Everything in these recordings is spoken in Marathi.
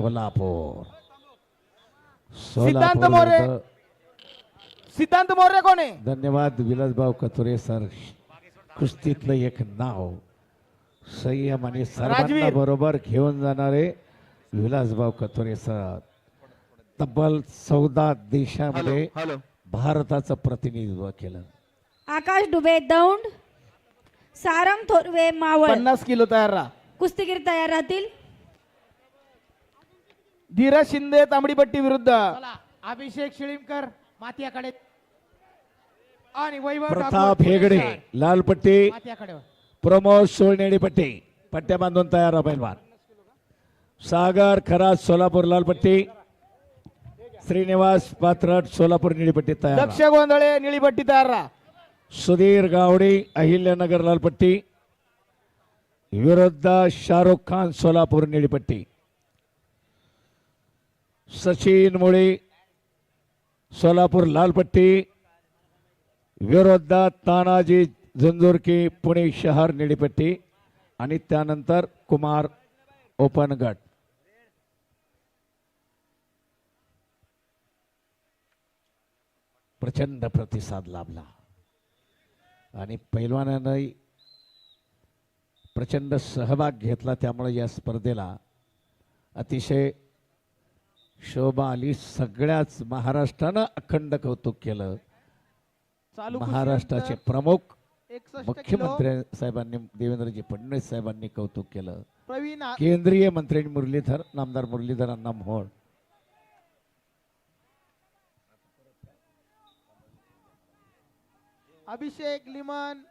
कोल्हापूर. सिद्धांत मोरे. सिद्धांत मौर्य कोण? आहे धन्यवाद विलासभाऊ कथोरे सर. कुस्तीतलं एक नाव. संयम आणि सर्वांना राजवीर. बरोबर घेऊन जाणारे विलासभाऊ कथोरे सर. तब्बल चौदा देशामध्ये हॅलो भारताचं प्रतिनिधित्व केलं. आकाश डुबे दौंड सारंग थोरवे मावळ. पन्नास किलो तयार राहा. कुस्तीगीर तयार राहतील. धीरज शिंदे तांबडीपट्टी विरुद्ध. चला अभिषेक शिळीमकर मातियाकडे आणि वैभव प्रताप हेगडे लाल पट्टी. प्रमोद सोळनेडी पट्टी. पट्ट्या बांधून तयार आहे पैलवान सागर खरात सोलापूर लाल पट्टी. श्रीनिवास पात्रट सोलापूर निळीपट्टी तयार दक्ष गोंधळे निळीपट्टी तयार राहा. सुधीर गावडे अहिल्यानगर लाल पट्टी. विरुद्ध शाहरुख खान सोलापूर निळीपट्टी सचिन मुळे सोलापूर लालपट्टी विरोधात तानाजी झुंझुरकी पुणे शहर निळीपट्टी आणि त्यानंतर कुमार ओपन गट प्रचंड प्रतिसाद लाभला. आणि पैलवानानंही प्रचंड सहभाग घेतला त्यामुळे या स्पर्धेला अतिशय शोभा आली. सगळ्याच महाराष्ट्रानं अखंड कौतुक केलं. चालू महाराष्ट्राचे प्रमुख मुख्यमंत्री साहेबांनी देवेंद्रजी फडणवीस साहेबांनी कौतुक केलं. प्रवीण केंद्रीय मंत्री मुरलीधर नामदार मुरलीधर अण्णा मोहोळ. अभिषेक लिमन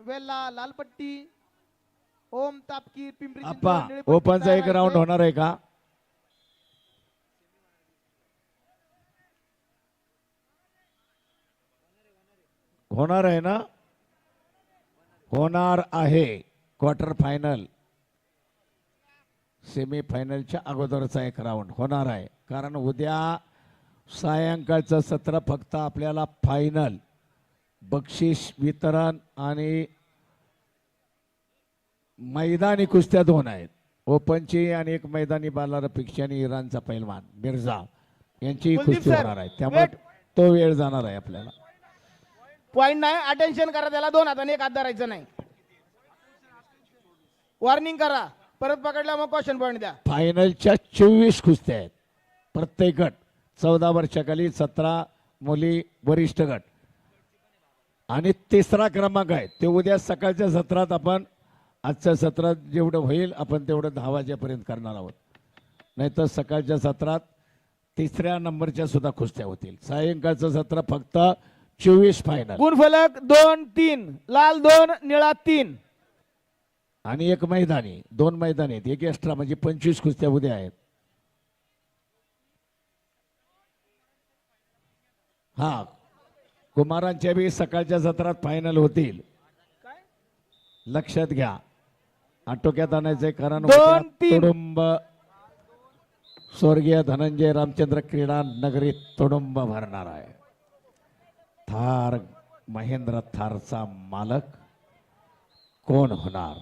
वेल्ला लालपट्टी ओम तापकीर पिंपरी ओपनचा एक राऊंड. होणार आहे का? होणार आहे ना? होणार आहे. क्वार्टर फायनल सेमी फायनलच्या अगोदरचा एक राऊंड होणार आहे. कारण उद्या सायंकाळचं सत्र फक्त आपल्याला फायनल बक्षीस वितरण आणि मैदानी कुस्त्या दोन आहेत. ओपनची आणि एक मैदानी बालारपेक्षा आणि इराणचा पैलवान मिर्झा यांची कुस्ती होणार आहे. त्यामुळे. तो वेळ जाणार आहे आपल्याला. पॉईंट नाही अटेन्शन करा त्याला दोन हाताने एक हात धरायचं नाही. वॉर्निंग करा. परत पकडला मग क्वेश्चन पॉईंट द्या. फायनलच्या चोवीस कुस्त्या आहेत. प्रत्येक गट चौदा वर्षाखाली सतरा मुली वरिष्ठ गट. आणि तिसरा क्रमांक आहे. ते उद्या सकाळच्या सत्रात आपण आजच्या सत्रात जेवढं होईल आपण तेवढं दहा वाजेपर्यंत करणार आहोत. नाहीतर सकाळच्या सत्रात तिसऱ्या नंबरच्या सुद्धा कुस्त्या होतील. सायंकाळचं सत्र फक्त चोवीस फायनल गुणफलक दोन तीन. लाल दोन निळा तीन. आणि एक मैदानी दोन मैदानी आहेत. एक एक्स्ट्रा म्हणजे पंचवीस कुस्त्या उद्या आहेत. हा. कुमारांच्या बी सकाळच्या सत्रात फायनल होतील. लक्षात घ्या. आटोक्यात आणायचंय कारण दोन, उद्या तीन. तुडुंब. स्वर्गीय धनंजय रामचंद्र क्रीडा नगरीत तुडुंब भरणार आहे. थार महेंद्र थारचा मालक कोण होणार?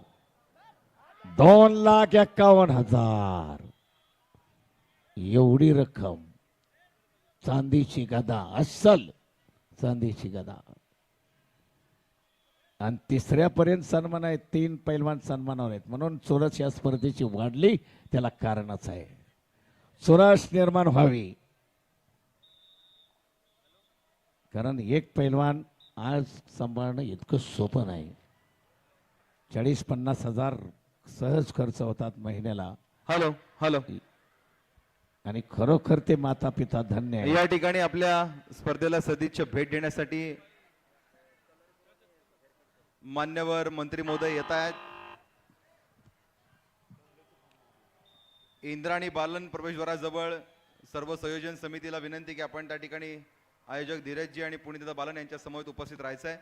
दोन लाख एक्कावन्न हजार. एवढी रक्कम चांदीची गदा अस्सल चांदीची गदा. आणि तिसऱ्यापर्यंत सन्मान आहे तीन पैलवान सन्मानावर आहेत. म्हणून चोरस या स्पर्धेची वाढली त्याला कारणच आहे. चोरस निर्माण व्हावी. कारण एक पैलवान आज सांभाळणं इतकं सोपं नाही. चाळीस पन्नास हजार सहज खर्च होतात महिन्याला. Hello hello. आणि खरोखर ते माता पिता धन्य आहे या ठिकाणी आपल्या स्पर्धेला सदिच्छा भेट देण्यासाठी मान्यवर मंत्री महोदय येत आहेत. इंद्राणी बालन प्रवेशद्वाराजवळ सर्व संयोजन समितीला विनंती की आपण त्या ठिकाणी आयोजक धीरजजी आणि पुणितदा बालन यांच्या समोर उपस्थित राहायचं आहे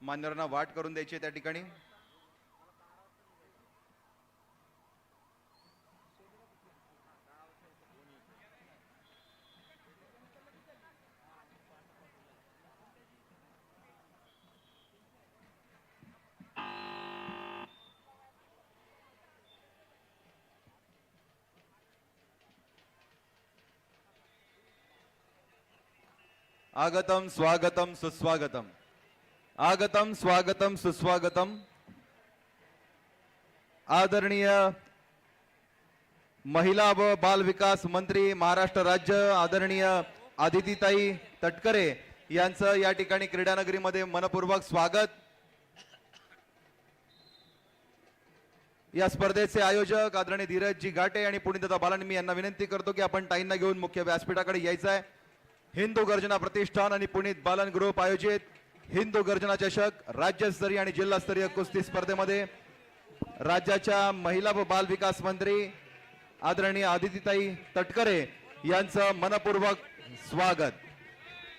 मान्यवरांना वाट करून द्यायची त्या ठिकाणी. आगतम स्वागतम सुस्वागतम। आगतम स्वागतम सुस्वागतम। आदरणीय महिला व बाल विकास मंत्री महाराष्ट्र राज्य आदरणीय आदितीताई तटकरे यांचं या ठिकाणी क्रीडानगरीमध्ये मनपूर्वक स्वागत. या स्पर्धेचे आयोजक आदरणीय धीरजजी घाटे आणि पुणितदा बालन मी यांना विनंती करतो की आपण ताईंना घेऊन मुख्य व्यासपीठाकडे यायचं आहे. हिंदू गर्जना प्रतिष्ठान आणि पुनीत बालन ग्रुप आयोजित हिंदू गर्जना चषक राज्यस्तरीय आणि जिल्हास्तरीय कुस्ती स्पर्धेमध्ये राज्याच्या महिला व बाल विकास मंत्री आदरणीय आदितीताई तटकरे यांचं मनपूर्वक स्वागत.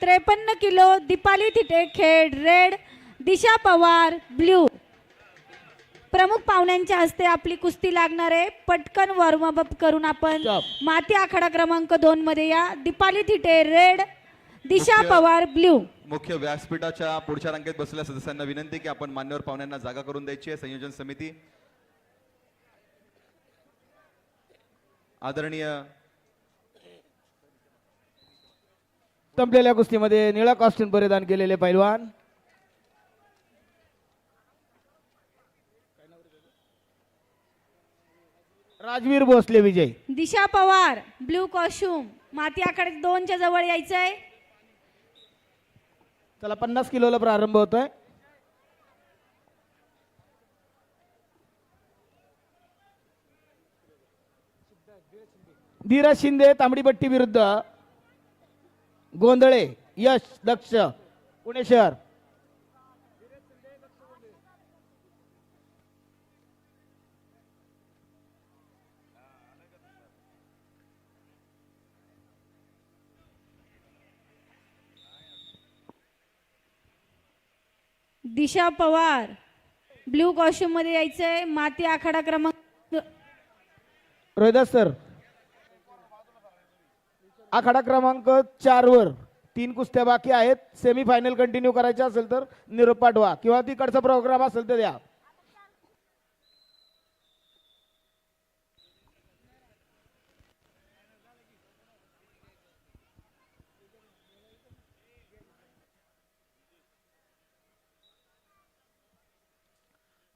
त्रेपन्न kilo Deepali Thite Khed red Disha Pawar blue. प्रमुख पाहुण्यांच्या हस्ते आपली कुस्ती लागणार आहे. पटकन वॉर्मअप करून आपण Stop. माती आखाडा क्रमांक दोन मध्ये या. दीपाली थिटे रेड दिशा मुख्य- पवार ब्ल्यू मुख्य व्यासपीठाच्या पुढच्या रांगेत बसलेल्या सदस्यांना विनंती की आपण मान्यवर पाहुण्यांना जागा करून द्यायची आहे. संयोजन समिती. आदरणीय संपलेल्या कुस्तीमध्ये निळा कॉस्ट्यूम परिधान केलेले पैलवान. राजवीर भोसले विजय. Disha Pawar blue costume. माती आखाडे दोनच्या जवळ यायचंय. चला पन्नास किलोला प्रारंभ होतोय. धीरज शिंदे तांबडीपट्टी विरुद्ध. गोंधळे यश दक्ष. पुणे शहर. दिशा पवार. ब्ल्यू कॉस्ट्यूममध्ये यायचंय. माती आखाडा क्रमांक रोहिदास सर. आखाडा क्रमांक चार वर तीन कुस्त्या बाकी आहेत. सेमी फायनल कंटिन्यू करायचे असेल तर निरोप पाठवा किंवा तिकडचा प्रोग्राम असेल तर द्या.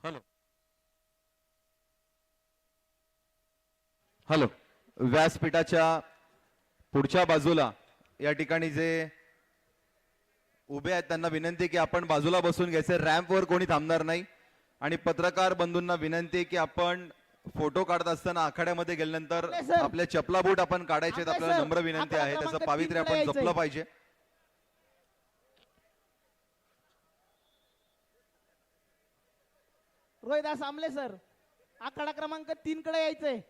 हॅलो हॅलो व्यासपीठाच्या पुढच्या बाजूला या ठिकाणी जे उभे आहेत त्यांना विनंती की आपण बाजूला बसून घ्यायचे रॅम्पवर कोणी थांबणार नाही आणि पत्रकार बंधूंना विनंती की आपण फोटो काढत असताना आखाड्यामध्ये गेल्यानंतर नाही, सर. आपले चपला बूट आपण काढायचे आपल्याला. नम्र विनंती आहे त्याचं पावित्र्य आपण. जपलं पाहिजे रोहिदास आमले सर. आखाडा क्रमांक तीन कडे यायचंय.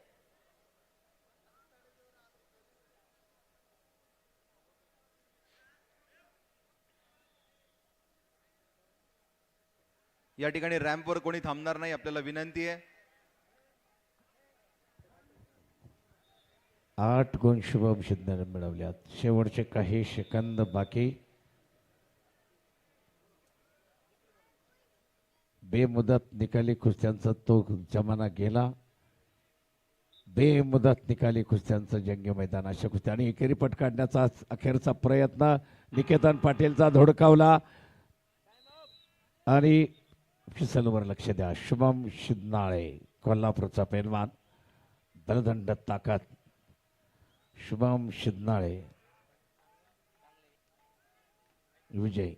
या ठिकाणी रॅम्पवर कोणी थांबणार नाही आपल्याला विनंती आहे. आठ गुण शुभम सिद्धने मिळवल्यात. शेवटचे काही सेकंद बाकी. बेमुदत निकाली कुस्त्यांचा तो जमाना गेला. बेमुदत निकाली कुस्त्यांचं जंगी मैदान अशा कुस्त्या आणि एकेरी पट काढण्याचा अखेरचा प्रयत्न. निकेतन पाटीलचा धोडकावला. आणि फिसलवर लक्ष द्या. शुभम शिदनाळे कोल्हापूरचा पैलवान. बलदंड ताकद. शुभम शिदनाळे. विजय.